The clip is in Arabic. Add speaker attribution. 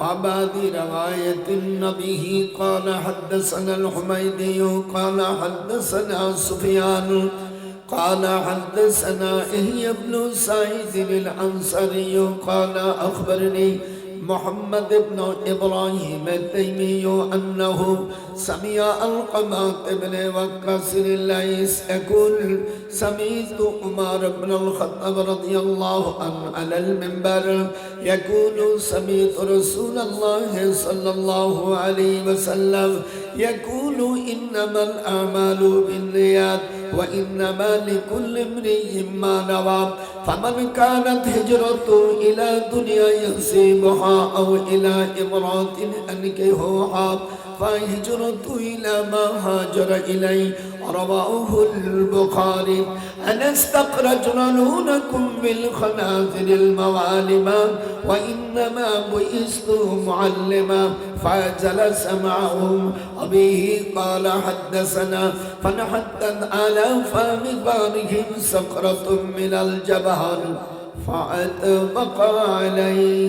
Speaker 1: وبعد رواية النبي. قال حدثنا الحميدي قال حدثنا سفيان قال حدثنا إهي بن سعيد الأنصاري قال أخبرني محمد بن إبراهيم التيمي أنه سمع القمة بن وقاص الليث يقول سمعت عمر بن الخطاب رضي الله عنه على المنبر يقول سمعت رسول الله صلى الله عليه وسلم يقول إنما الأعمال بالنيات وإنما لكل امرئ ما نوى فمن كانت هجرته إلى دنيا يصيبها أو إلى امرأة أنكهوها فهجرته إلى ما هاجر إليه. رواه البخاري أن استخرجنا لونكم بالخنازل الموالم وإنما بئست معلما فجلس معهم وبه قال حدثنا فنحدث على فم بارهم سقرة من الجبهر فأطبق عليهم